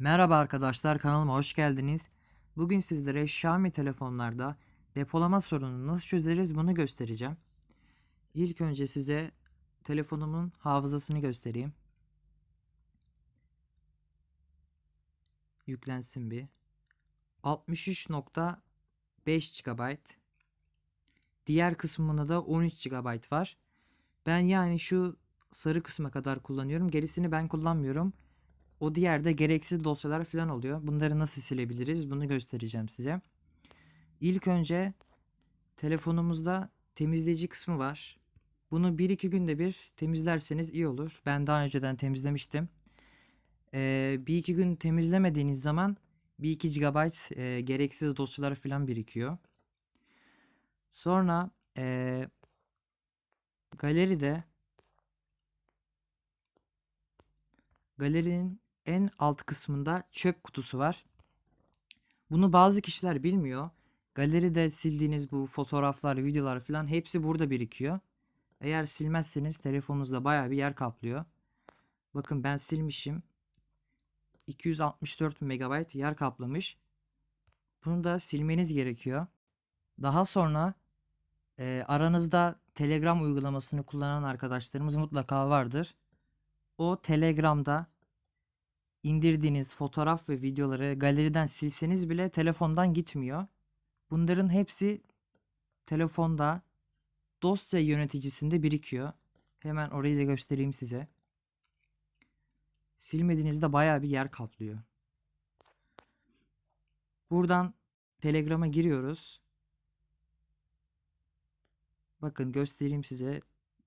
Merhaba arkadaşlar kanalıma hoş geldiniz. Bugün sizlere Xiaomi telefonlarda depolama sorununu nasıl çözeriz bunu göstereceğim. İlk önce size telefonumun hafızasını göstereyim. Yüklensin bir. 63.5 GB. Diğer kısmında da 13 GB var. Ben yani şu sarı kısma kadar kullanıyorum. Gerisini ben kullanmıyorum. O diğerde gereksiz dosyalar falan oluyor. Bunları nasıl silebiliriz bunu göstereceğim size. İlk önce telefonumuzda temizleyici kısmı var. Bunu 1-2 günde bir temizlerseniz iyi olur. Ben daha önceden temizlemiştim. Ee, bir iki gün temizlemediğiniz zaman 1-2 GB e, gereksiz dosyalar falan birikiyor. Sonra e, galeride galerinin en alt kısmında çöp kutusu var. Bunu bazı kişiler bilmiyor. Galeride sildiğiniz bu fotoğraflar, videolar falan hepsi burada birikiyor. Eğer silmezseniz telefonunuzda baya bir yer kaplıyor. Bakın ben silmişim. 264 MB yer kaplamış. Bunu da silmeniz gerekiyor. Daha sonra e, aranızda Telegram uygulamasını kullanan arkadaşlarımız mutlaka vardır. O Telegram'da indirdiğiniz fotoğraf ve videoları galeriden silseniz bile telefondan gitmiyor. Bunların hepsi telefonda dosya yöneticisinde birikiyor. Hemen orayı da göstereyim size. Silmediğinizde baya bir yer kaplıyor. Buradan Telegram'a giriyoruz. Bakın göstereyim size.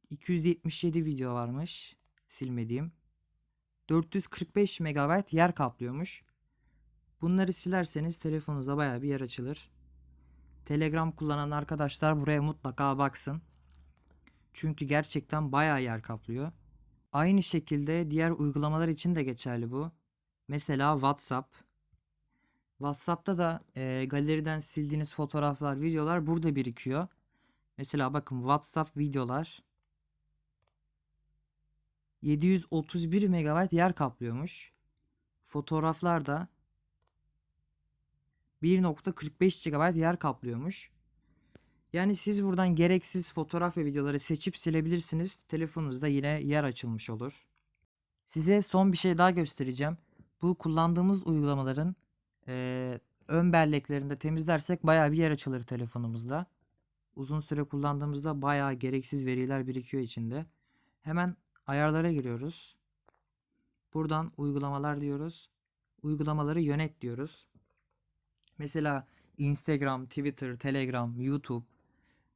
277 video varmış silmediğim. 445 MB yer kaplıyormuş. Bunları silerseniz telefonunuzda baya bir yer açılır. Telegram kullanan arkadaşlar buraya mutlaka baksın. Çünkü gerçekten baya yer kaplıyor. Aynı şekilde diğer uygulamalar için de geçerli bu. Mesela WhatsApp. WhatsApp'ta da e, galeriden sildiğiniz fotoğraflar, videolar burada birikiyor. Mesela bakın WhatsApp videolar 731 MB yer kaplıyormuş. Fotoğraflar da 1.45 GB yer kaplıyormuş. Yani siz buradan gereksiz fotoğraf ve videoları seçip silebilirsiniz. Telefonunuzda yine yer açılmış olur. Size son bir şey daha göstereceğim. Bu kullandığımız uygulamaların eee, ön belleklerinde temizlersek bayağı bir yer açılır telefonumuzda. Uzun süre kullandığımızda bayağı gereksiz veriler birikiyor içinde. Hemen ayarlara giriyoruz. Buradan uygulamalar diyoruz. Uygulamaları yönet diyoruz. Mesela Instagram, Twitter, Telegram, YouTube,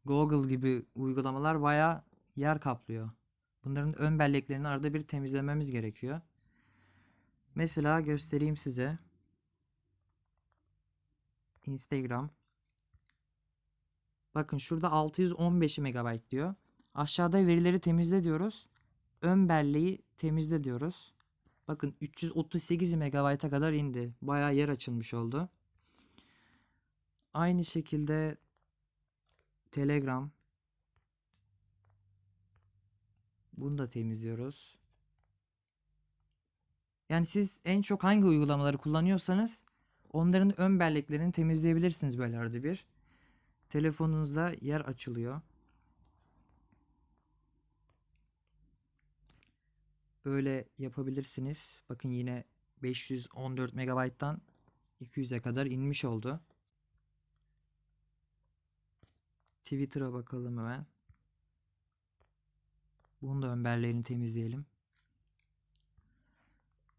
Google gibi uygulamalar bayağı yer kaplıyor. Bunların ön belleklerini arada bir temizlememiz gerekiyor. Mesela göstereyim size. Instagram. Bakın şurada 615 MB diyor. Aşağıda verileri temizle diyoruz. Ön belleği temizle diyoruz. Bakın 338 MB'a kadar indi. Bayağı yer açılmış oldu. Aynı şekilde Telegram. Bunu da temizliyoruz. Yani siz en çok hangi uygulamaları kullanıyorsanız onların ön belleklerini temizleyebilirsiniz böyle arada bir. Telefonunuzda yer açılıyor. Böyle yapabilirsiniz. Bakın yine 514 MB'dan 200'e kadar inmiş oldu. Twitter'a bakalım hemen. Bunun da ön belleğini temizleyelim.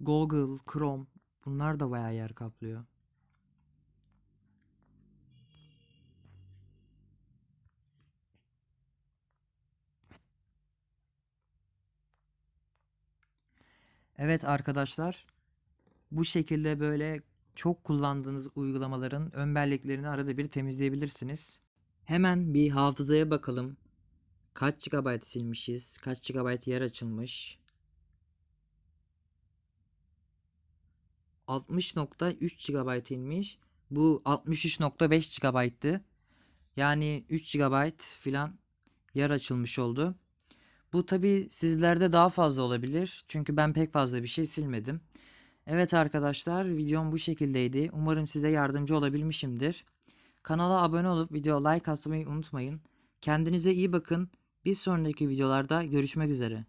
Google, Chrome bunlar da bayağı yer kaplıyor. Evet arkadaşlar, bu şekilde böyle çok kullandığınız uygulamaların ön belleklerini arada bir temizleyebilirsiniz. Hemen bir hafızaya bakalım. Kaç GB silmişiz? Kaç GB yer açılmış? 60.3 GB inmiş. Bu 63.5 GB'tı. Yani 3 GB filan yer açılmış oldu. Bu tabi sizlerde daha fazla olabilir. Çünkü ben pek fazla bir şey silmedim. Evet arkadaşlar videom bu şekildeydi. Umarım size yardımcı olabilmişimdir. Kanala abone olup video like atmayı unutmayın. Kendinize iyi bakın. Bir sonraki videolarda görüşmek üzere.